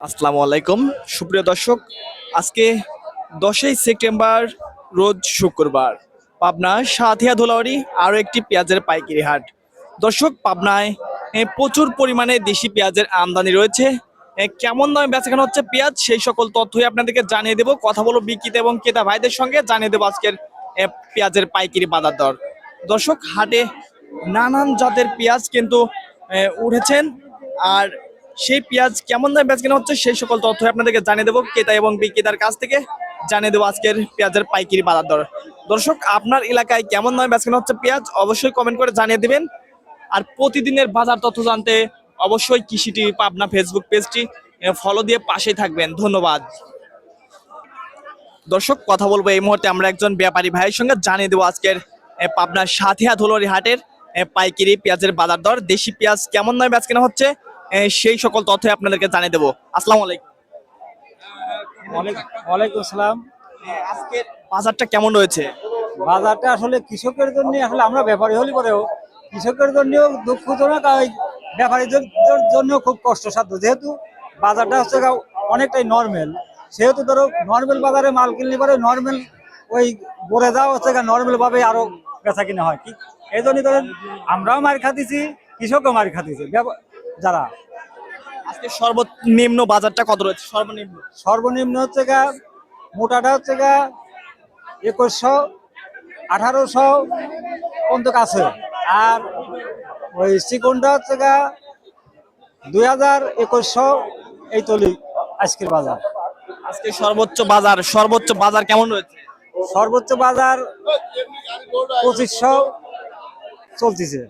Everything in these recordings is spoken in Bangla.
আসসালামু আলাইকুম। সুপ্রিয় দর্শক, আজকে দশই সেপ্টেম্বর, রোজ শুক্রবার পাবনা সাথিয়া ধুলাউড়ি আরও একটি পেঁয়াজের পাইকারি হাট। দর্শক, পাবনায় প্রচুর পরিমাণে দেশি পেঁয়াজের আমদানি রয়েছে। কেমন দামে বেচাকেনা হচ্ছে পেঁয়াজ? সেই সকল তথ্যই আপনাদেরকে জানিয়ে দেবো। কথা বলব বিক্রেতা এবং ক্রেতা ভাইদের সঙ্গে। জানিয়ে দেবো আজকের পেঁয়াজের পাইকারি বাজার দর। দর্শক, হাটে নানান জাতের পেঁয়াজ কিন্তু উঠেছেন। আর সেই পেঁয়াজ কেমন দামে বেচ কেনা হচ্ছে সেই সকল তথ্য আপনাদেরকে জানিয়ে দেবো ক্রেতা এবং বিক্রেতার কাছ থেকে। জানিয়ে দেবো আজকের পেঁয়াজের পাইকারি বাজার দর। দর্শক, আপনার এলাকায় কেমন দামে বেচ কেনা হচ্ছে পেঁয়াজ? অবশ্যই কমেন্ট করে জানিয়ে দিবেন। আর প্রতিদিনের বাজার তথ্য জানতে অবশ্যই কৃষি টিভি পাবনা ফেসবুক পেজটি ফলো দিয়ে পাশেই থাকবেন। ধন্যবাদ। দর্শক, কথা বলব এই মুহূর্তে আমরা একজন ব্যাপারী ভাইয়ের সঙ্গে। জানিয়ে দেবো আজকের পাবনার সাথিয়া ধুলরি হাটের পাইকারি পেঁয়াজের বাজার দর। দেশি পেঁয়াজ কেমন দামে বেচ কেনা হচ্ছে? সেই সকল তথ্য আপনাদেরকে জানিয়ে দেবো। আসসালামু আলাইকুম। ওয়ালাইকুম আসসালাম। আজকের বাজারটা কেমন রয়েছে? বাজারটা আসলে কৃষকের জন্য আসলে আমরা ব্যাপারী হলে পরেও কৃষকের জন্য দুঃখজনক আর ব্যাপারীদের জন্য খুব কষ্টসাধ্য। যেহেতু বাজারটা হচ্ছে অনেকটাই নর্মাল সেহেতু ধরো নর্মাল বাজারে মাল কিনলে পরে নর্মাল ওই বলে যাওয়া হচ্ছে গা নর্মাল ভাবে আরও বেচা কিনা হয়। কি এই জন্য ধরেন আমরাও মার খাতিছি কৃষকও মার খাতিছি যারা? আজকে সর্বনিম্ন বাজারটা কত রয়েছে? সর্বনিম্ন। সর্বনিম্ন হচ্ছে গা মোটাটা হচ্ছে গা একুশশো আঠারোশো পর্যন্ত আছে। আর ওই চিকনটা হচ্ছে গা দুই হাজার একুশশো এই তলি আজকের বাজার। আজকে সর্বোচ্চ বাজার সর্বোচ্চ বাজার কেমন রয়েছে? সর্বোচ্চ বাজার পঁচিশশো চলতেছে।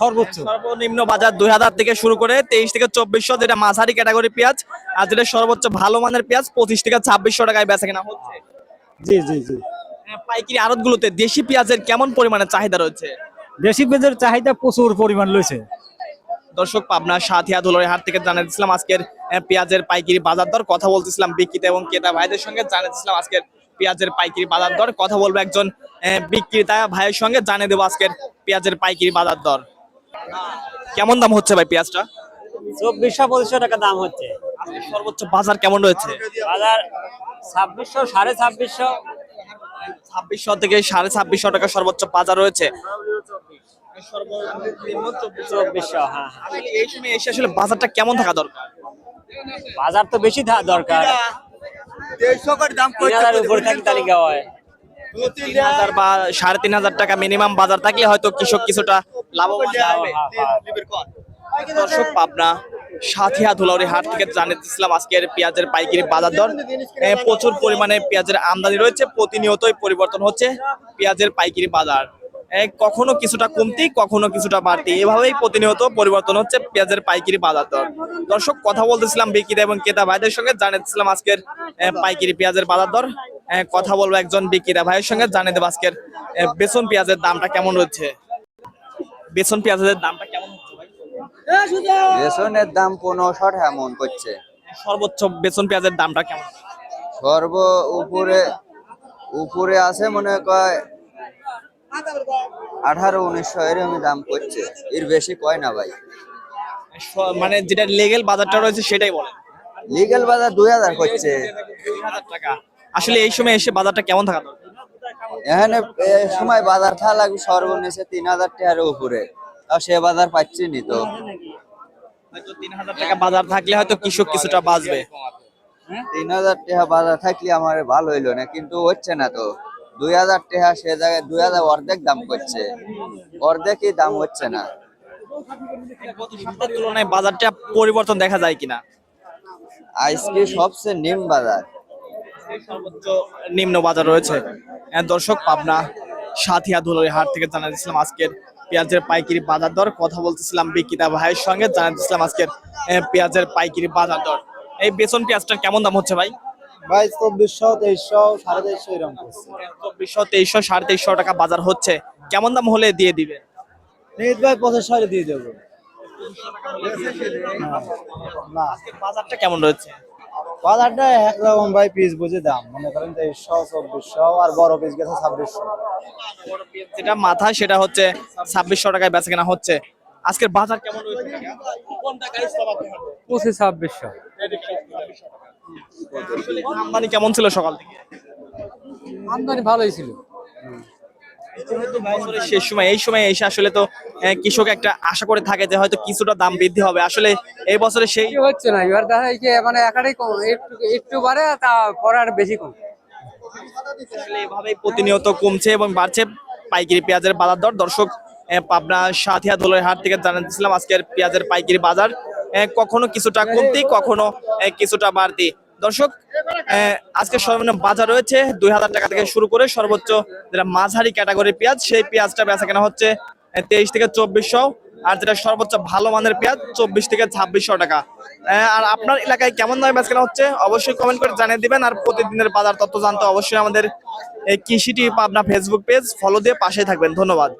সর্বোচ্চ। সর্বনিম্ন বাজার দুই হাজার থেকে শুরু করে তেইশ থেকে চব্বিশশো যেটা মাঝারি ক্যাটাগরি পেঁয়াজ আর যেটা সর্বোচ্চ ভালো মানের পেঁয়াজ পঁচিশ থেকে ছাব্বিশশো টাকায় বেচা কেনা হচ্ছে। জি জি জি। পাইকারি আড়ত গুলোতে দেশি পেঁয়াজের কেমন পরিমাণে চাহিদা রয়েছে? দেশি পেঁয়াজের চাহিদা প্রচুর পরিমাণ রয়েছে। দর্শক পাবনা সাথিয়া দোলরে হাট থেকে জানাচ্ছিলাম আজকের আহ, পেঁয়াজের পাইকারি বাজার দর। কথা বলতেছিলাম বিক্রেতা এবং ক্রেতা ভাইদের সঙ্গে জানিয়ে জানাচ্ছিলাম আজকের পেঁয়াজের পাইকারি বাজার দর। কথা বলব একজন বিক্রেতা ভাইয়ের সঙ্গে জানিয়ে দেবো আজকের পেঁয়াজের পাইকারি বাজার দর। কেমন দাম হচ্ছে ভাই পেঁয়াজটা? চব্বিশশো পঁচিশশো টাকা দাম হচ্ছে। সর্বোচ্চ বাজার কেমন রয়েছে? বাজার ছাব্বিশশো সাড়ে ছাব্বিশশো। ছাব্বিশশো থেকে সাড়ে ছাব্বিশশো টাকা সর্বোচ্চ বাজার রয়েছে। চব্বিশশো হ্যাঁ হ্যাঁ। আসলে এই সময় এসে আসলে বাজারটা কেমন থাকা দরকার? বাজার তো বেশি দরকার। তিন হাজার উপরে থাকি তালিকা হয়। তিন হাজার বা সাড়ে তিন হাজার টাকা মিনিমাম বাজার থাকলে হয়তো কৃষক কিছুটা লাভবান হবে দর্শক পাবনা সাথিয়া ধুলাউরি হাট থেকে জানিয়েছিলাম আজকের পেঁয়াজের পাইকারি বাজার দর। প্রচুর পরিমাণে পেঁয়াজের আমদানি রয়েছে প্রতিনিয়তই পরিবর্তন হচ্ছে পেঁয়াজের পাইকারি বাজার। কখনো কিছুটা কমতি কখনো কিছুটা বাড়তি। এভাবেই প্রতিনিয়ত পরিবর্তন হচ্ছে পেঁয়াজের পাইকারি বাজার দর। দর্শক কথা বলতেছিলাম বিক্রেতা এবং ক্রেতা ভাইদের সঙ্গে জানিয়েছিলাম আজকের পাইকারি পেঁয়াজের বাজার দর। কথা বলব একজন বিক্রেতা ভাইয়ের সঙ্গে জানিয়ে দেবো আজকের বেসন পেঁয়াজের দামটা কেমন রয়েছে? বেসন পেঁয়াজের দামটা কেমন রেশনের দাম পনেরোশো টাকা মন করছে। সর্বোচ্চ বেসন পেঁয়াজের দামটা কেমন? সর্ব উপরে উপরে আছে মনে কয় আঠারো উনিশশো এরকম দাম করছে। এর বেশি কয় না ভাই? মানে যেটা লেগেল বাজারটা রয়েছে সেটাই বলেন। লিগেল বাজার দুই হাজার করছে। টাকা। আসলে এই সময় এসে বাজারটা কেমন থাকা এখানে সময় বাজার থা লাগবে সর্বনিচে তিন হাজার টাকার উপরে। আর সে বাজার পাচ্ছি নি তো। হয়তো তিন হাজার টাকা বাজার থাকলে হয়তো কৃষক কিছুটা বাঁচবে। তিন হাজার টাকা বাজার থাকলে আমার ভালো হইল না কিন্তু হচ্ছে না তো। দুই হাজার টাকা সে জায়গায় দুই হাজার অর্ধেক দাম করছে। অর্ধেকই দাম হচ্ছে না। গত সপ্তাহের তুলনায় বাজারটা পরিবর্তন দেখা যায় কিনা? আজকে সবচেয়ে নিম বাজার। সর্বোচ্চ নিম্ন বাজার রয়েছে। হ্যাঁ, দর্শক পাবনা সাথিয়া ধুলরি হাট থেকে জানা দিচ্ছিলাম আজকের পেঁয়াজের পাইকারি বাজার দর। কথা বলতেছিলাম বিক্রেতা ভাইয়ের সঙ্গে জানা দিচ্ছিলাম আজকের আহ, পেঁয়াজের পাইকারি বাজার দর। এই বেসন পেঁয়াজটার কেমন দাম হচ্ছে ভাই? ভাই চব্বিশশো তেইশশো সাড়ে তেইশশো এরকম চব্বিশশো তেইশশো সাড়ে তেইশশো টাকা বাজার হচ্ছে। কেমন দাম হলে দিয়ে দিবে? নিহিত ভাই পঁচিশশো হলে দিয়ে দেবো। না। বাজারটা কেমন রয়েছে? বাজারটা একরকম ভাই পিস বুঝে দাম। মনে করেন তেইশশো চব্বিশশো আর বড় পিস গেছে ছাব্বিশশো। যেটা মাথা সেটা হচ্ছে ছাব্বিশশো টাকায় বেচা কেনা হচ্ছে। আজকের বাজার কেমন রয়েছে? পঁচিশ ছাব্বিশশো। আমদানি কেমন ছিল সকাল থেকে? আমদানি ভালোই ছিল। শেষ সময় এই সময় এসে আসলে তো কৃষক একটা আশা করে থাকে যে হয়তো কিছুটা দাম বৃদ্ধি হবে। আসলে এই বছরে সেই হচ্ছে না এবার দেখা যায় মানে একাটাই কম একটু একটু বাড়ে তা পরে আর বেশি কম। আসলে এভাবেই প্রতিনিয়ত কমছে এবং বাড়ছে। পাইকারি পেঁয়াজের বাজার দর। দর্শক পাবনা সাথিয়া দোলের হাট থেকে জানাচ্ছিলাম আজকের পেঁয়াজের পাইকারি বাজার। কখনো কিছুটা কমতি, কখনো কিছুটা বাড়তি। দর্শক আজকে সর্বনিম্ন বাজার রয়েছে দুই হাজার টাকা থেকে শুরু করে সর্বোচ্চ যেটা মাঝারি ক্যাটাগরি পেঁয়াজ, সেই পেঁয়াজটা বেচা কেনা হচ্ছে তেইশ থেকে চব্বিশশো। আর যেটা সর্বোচ্চ ভালো মানের পেঁয়াজ, চব্বিশ থেকে ছাব্বিশশো টাকা। আর আপনার এলাকায় কেমন দামে বেচা কেনা হচ্ছে, অবশ্যই কমেন্ট করে জানিয়ে দিবেন। আর প্রতিদিনের বাজার তথ্য জানতে অবশ্যই আমাদের কৃষিটি পাবনা ফেসবুক পেজ ফলো দিয়ে পাশে থাকবেন। ধন্যবাদ।